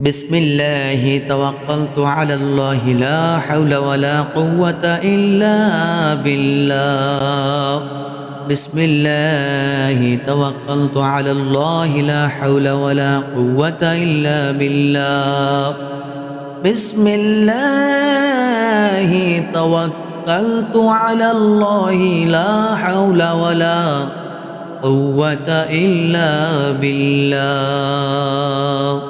بسم الله توكلت على الله لا حول ولا قوة إلا بالله. بسم الله توكلت على الله لا حول ولا قوة إلا بالله. بسم الله توكلت على الله لا حول ولا قوة إلا بالله.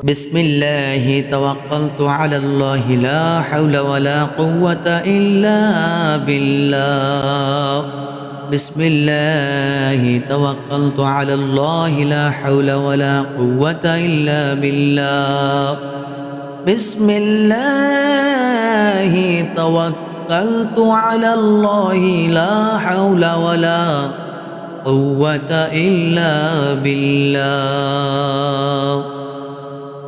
بسم الله توكلت على الله لا حول ولا قوة إلا بالله. بسم الله توكلت على الله لا حول ولا قوة إلا بالله. بسم الله توكلت على الله لا حول ولا قوة إلا بالله.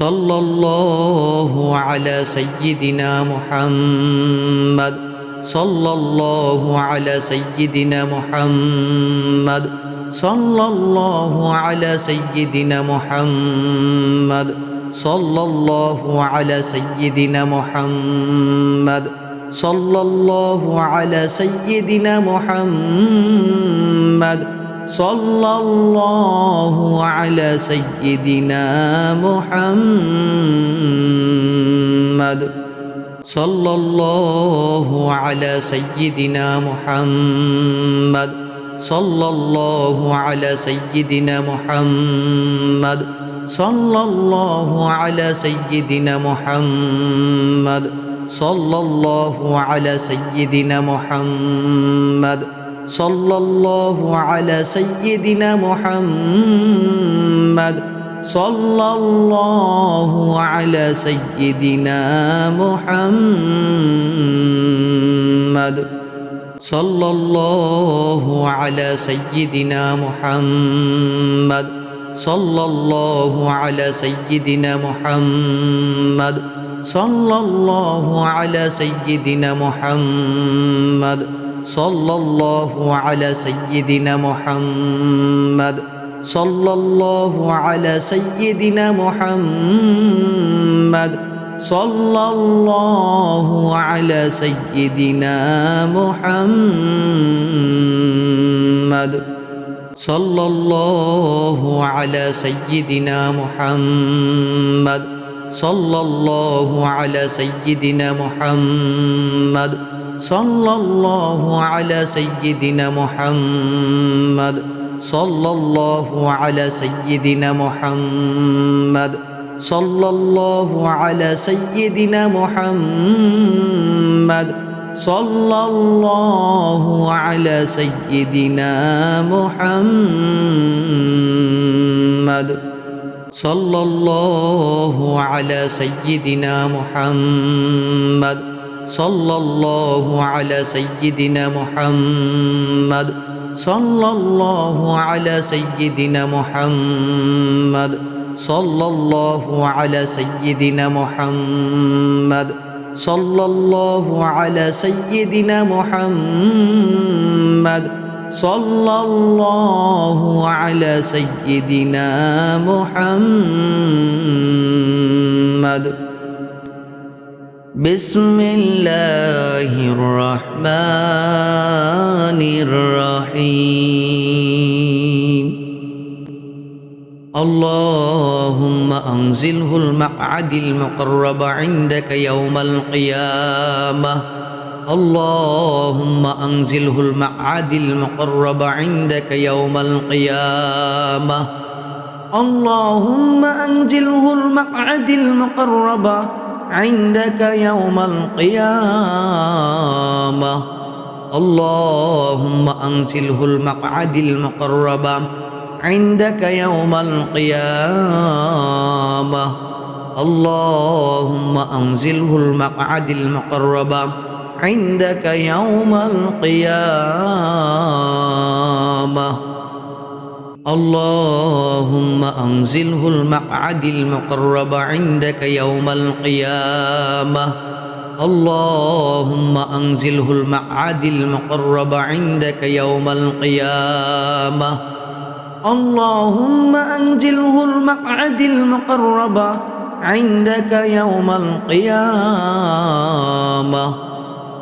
صلى الله على سيدنا محمد. صلى الله على سيدنا محمد. صلى الله على سيدنا محمد. صلى الله على سيدنا محمد. صلى الله على سيدنا محمد. صلى الله على سيدنا محمد. صلى الله على سيدنا محمد. صلى الله على سيدنا محمد. صلى الله على سيدنا محمد. صلى الله على سيدنا محمد. صلى الله على سيدنا محمد. صلى الله على سيدنا محمد. صلى الله على سيدنا محمد. صلى الله على سيدنا محمد. صلى الله على سيدنا محمد. صلى الله على سيدنا محمد. صلى الله على سيدنا محمد. صلى الله على سيدنا محمد. صلى الله على سيدنا محمد. صلى الله على سيدنا محمد. صلى الله على سيدنا محمد. صلى الله على سيدنا محمد. صلى الله على سيدنا محمد. صلى الله على سيدنا محمد. صلى الله على سيدنا محمد. صلى الله على سيدنا محمد. صلى الله على سيدنا محمد. صلى الله على سيدنا محمد. صلى الله على سيدنا محمد. صلى الله على سيدنا محمد. بسم الله الرحمن الرحيم. اللهم أنزله المقعد المقرب عندك يوم القيامة. اللهم أنزله المقعد المقرب عندك يوم القيامة. اللهم أنزله المقعد المقرب عندك يوم القيامة. اللهم أنزله المقعد المقرب. عندك يوم القيامة. اللهم أنزله المقعد المقرب. عندك يوم القيامة. اللهم أنزله المقعد المقرب عندك يوم القيامة. اللهم أنزله المقعد المقرب عندك يوم القيامة. اللهم أنزله المقعد المقرب عندك يوم القيامة.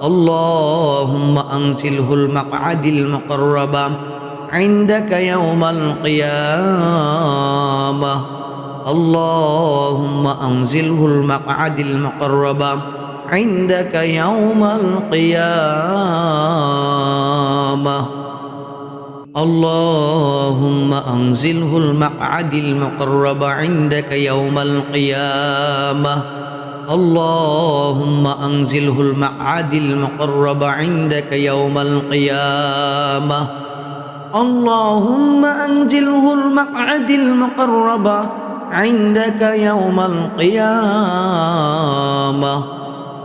اللهم أنزله المقعد المقرب عندك يوم القيامة. اللهم أنزله المقعد المقرب. عندك يوم القيامة. اللهم أنزله المقعد المقرب. عندك يوم القيامة. اللهم أنزله المقعد المقرب. عندك يوم القيامة. اللهم أنزله المقعد المقرب عندك يوم القيامة.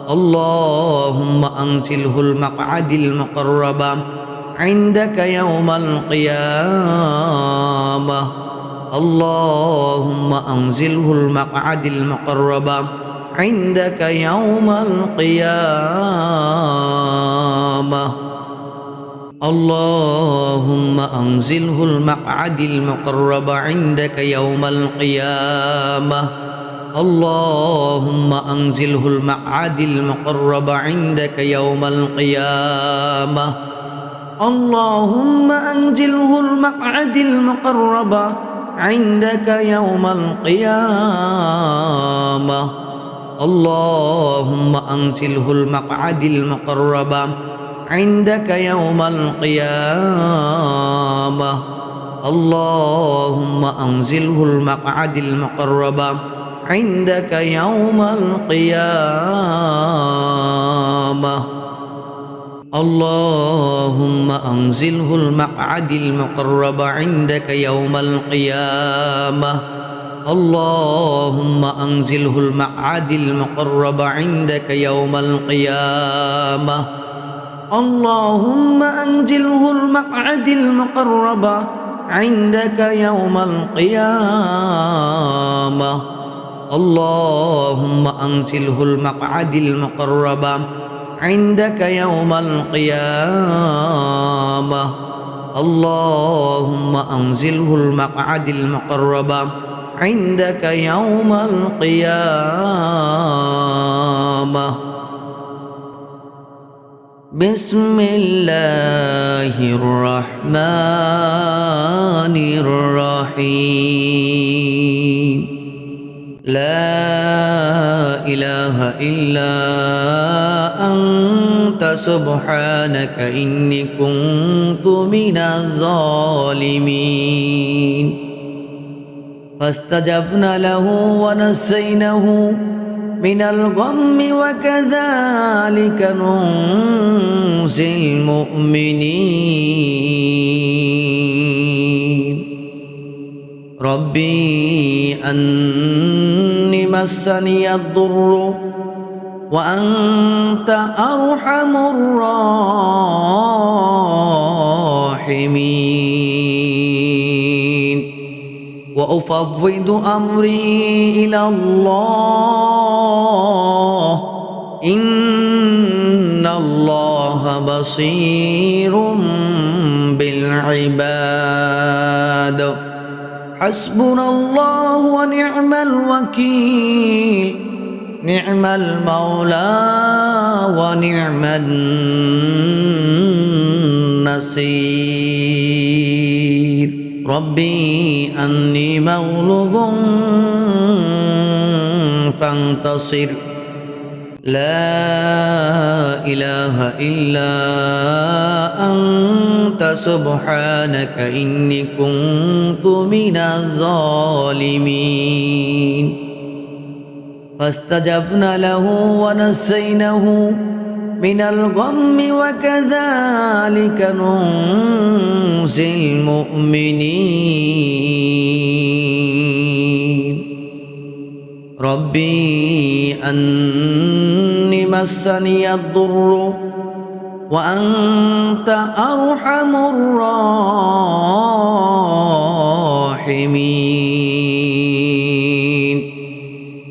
اللهم أنزله المقعد المقرب عندك يوم القيامة. اللهم أنزله المقعد المقرب عندك يوم القيامة. اللهم أنزله المقعد المقرب عندك يوم القيامة. اللهم أنزله المقعد المقرب عندك يوم القيامة. اللهم أنزله المقعد المقرب عندك يوم القيامة. اللهم أنزله المقعد المقرب عندك يوم القيامة. اللهم أنزله المقعد المقرب. عندك يوم القيامة. اللهم أنزله المقعد المقرب. عندك يوم القيامة. اللهم أنزله المقعد المقرب. عندك يوم القيامة. اللهم أنزله المقعد المقرب عندك يوم القيامة. اللهم أنزله المقعد المقرب عندك يوم القيامة. اللهم أنزله المقعد المقرب عندك يوم القيامة. بسم الله الرحمن الرحيم لا إله إلا أنت سبحانك إني كنت من الظالمين فاستجبنا له ونسيناه من الغم وكذلك ننزي المؤمنين. ربي أني مسني الضر وأنت أرحم الراحمين. وأفوض أمري إلى الله إن الله بصير بالعباد. حسبنا الله ونعم الوكيل. نعم المولى ونعم النصير. ربي أني مغلوظ فانتصر. لا إله إلا أنت سبحانك إني كنت من الظالمين. فاستجبنا له ونسيناه من الغم وكذلك ننزي المؤمنين. ربي أني مسني الضر وأنت أرحم الراحمين.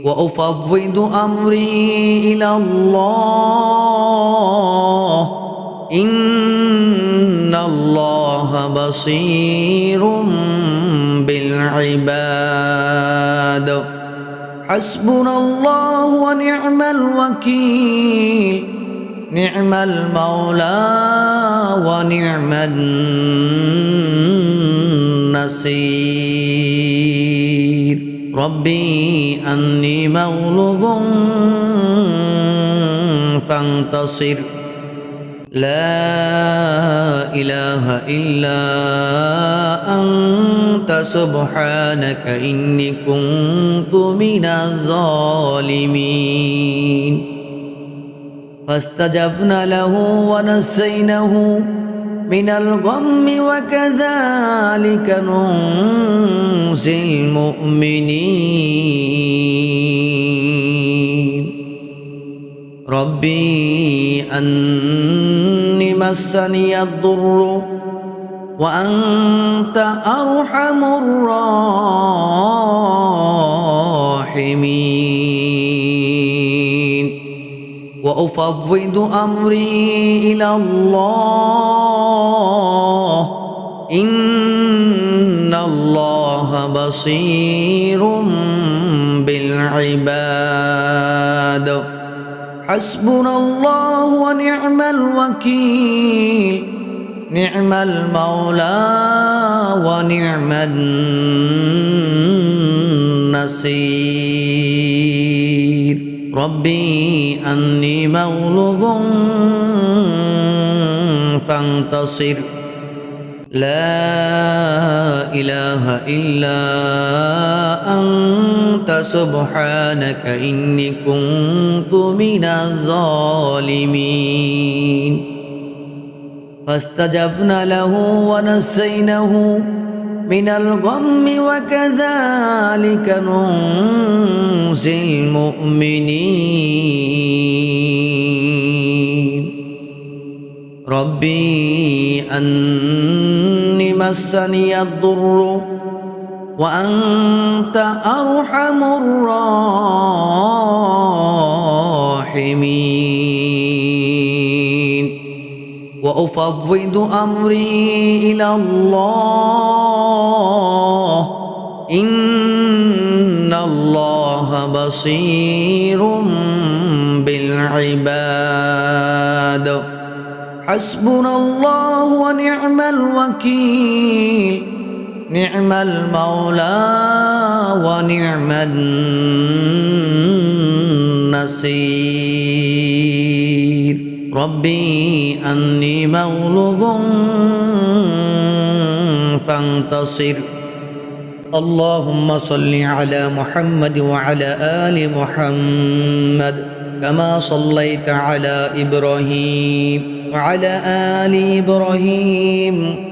وأفوض أمري إلى الله. إن الله بصير بالعباد. حسبنا الله ونعم الوكيل. نعم المولى ونعم النصير. ربي أني مغلوظ فانتصر. لا إله إلا أنت سبحانك إني كنت من الظالمين. فاستجبنا له ونسيناه من الغم وكذلك ننزي المؤمنين. ربي أني مسني الضر وأنت أرحم الراحمين. وأفوض أمري إلى الله. إن الله بصير بالعباد. حسبنا الله ونعم الوكيل. نعم المولى ونعم النصير. ربي أني مغلوظ فانتصر. لا إله إلا أنت. سبحانك إني كنت من الظالمين. فاستجبنا له ونسيناه من الغم وكذلك ننزي المؤمنين. ربي أني مسني الضر وأنت أرحم الراحمين. وأفوض أمري إلى الله. إن الله بصير بالعباد. حسبنا الله ونعم الوكيل. نعم المولى ونعم النصير. ربي أني مغلوظ فانتصر. اللهم صل على محمد وعلى آل محمد كما صليت على إبراهيم وعلى آل إبراهيم